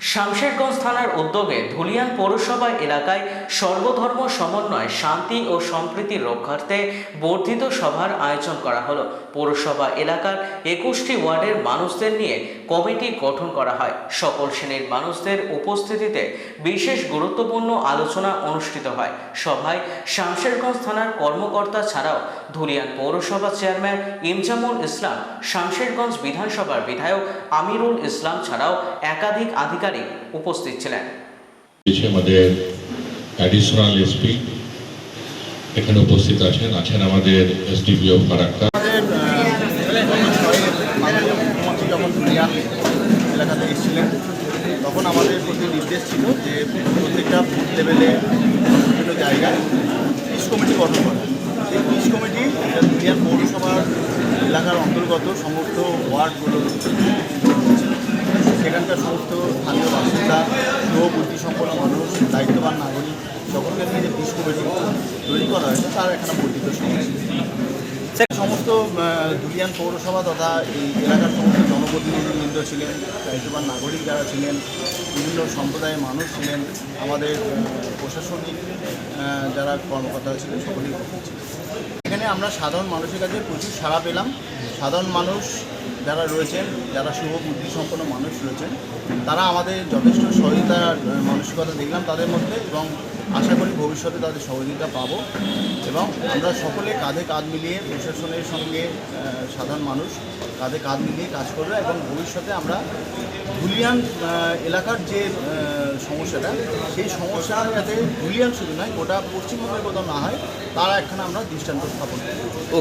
Samserganj থানার উদ্যোগে ধুলিয়ান পৌরসভা এলাকায় সর্বধর্ম সমন্বয়, শান্তি ও সম্প্রীতি রক্ষার্থে বর্ধিত সভার আয়োজন করা হলো। পৌরসভা এলাকার একুশটি ওয়ার্ডের মানুষদের নিয়ে কমিটি গঠন করা হয়। সকল শ্রেণির মানুষদের উপস্থিতিতে বিশেষ গুরুত্বপূর্ণ আলোচনা অনুষ্ঠিত হয়। সভায় শামশেরগঞ্জ থানার কর্মকর্তা ছাড়াও ধুলিয়ান পৌরসভা চেয়ারম্যান ইমজামুল ইসলাম, শামশেরগঞ্জ বিধানসভার বিধায়ক আমিরুল ইসলাম ছাড়াও একাধিক আধিকারিক উপস্থিত ছিলেন। আমাদের অ্যাডিশনাল এসপি এখানে উপস্থিত আছেন। আছেন আমাদের এসডিপিও ফারাক্কা এলাকাতে এসেছিলেন তখন আমাদের প্রতি নির্দেশ ছিল যে প্রত্যেকটা বুথ লেভেলে বিভিন্ন জায়গায় পিস কমিটি গঠন করা। এই পিস কমিটি ধুলিয়ান পৌরসভার এলাকার অন্তর্গত সমস্ত ওয়ার্ডগুলো সেখানকার সমস্ত স্থানীয় বাসিন্দা যুব বুদ্ধি সম্পন্ন মানুষ দায়িত্ববান নাগরিক সকলকে নিয়ে যে কমিটি তৈরি করা হয়েছে তার এখানে বর্ধিত সমস্যা সমস্ত আহ, ধুলিয়ান পৌরসভা তথা এই এলাকার সমস্ত জনপ্রতিনিধিবৃন্দ ছিলেন দায়িত্ববান নাগরিক যারা ছিলেন বিভিন্ন সম্প্রদায়ের মানুষ ছিলেন আমাদের প্রশাসনিক যারা কর্মকর্তা ছিলেন সকলেই এখানে আমরা সাধারণ মানুষের কাছে প্রচুর সাড়া পেলাম। সাধারণ মানুষ যারা রয়েছেন যারা শুভ বুদ্ধি সম্পন্ন মানুষ রয়েছেন তারা আমাদের যথেষ্ট সহযোগিতার আহ, মানসিকতা দেখলাম তাদের মধ্যে এবং আশা করি ভবিষ্যতে তাদের সহযোগিতা পাবো এবং আমরা সকলে কাঁধে কাঁধ মিলিয়ে প্রশাসনের সঙ্গে সাধারণ মানুষ কাঁধে কাঁধ মিলিয়ে কাজ করবে এবং ভবিষ্যতে আমরা ধুলিয়ান এলাকার যে সমস্যাটা সেই সমস্যা যাতে ধুলিয়ান শুধু নয় গোটা পশ্চিমবঙ্গের কোথাও না হয় তারা একখানে আমরা দৃষ্টান্ত স্থাপন করব।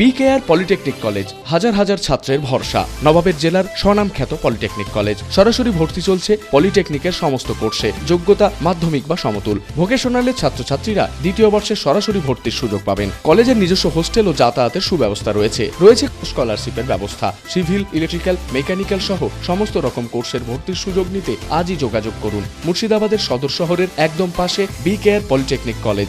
বিকেআর পলিটেকনিক কলেজ হাজার হাজার ছাত্রের ভরসা। নবাবের জেলার স্বনামখ্যাত পলিটেকনিক কলেজ সরাসরি ভর্তি চলছে পলিটেকনিকের সমস্ত কোর্সে। যোগ্যতা, মাধ্যমিক বা সমতুল। ভোকেশনালের ছাত্রছাত্রীরা দ্বিতীয় বর্ষে সরাসরি ভর্তির সুযোগ পাবেন। কলেজের নিজস্ব হোস্টেল ও যাতায়াতের সুব্যবস্থা রয়েছে। রয়েছে স্কলারশিপের ব্যবস্থা। সিভিল, ইলেকট্রিক্যাল, মেকানিক্যাল সহ সমস্ত রকম কোর্সের ভর্তির সুযোগ নিতে আজই যোগাযোগ করুন। মুর্শিদাবাদের সদর শহরের একদম পাশে BKR polytechnic college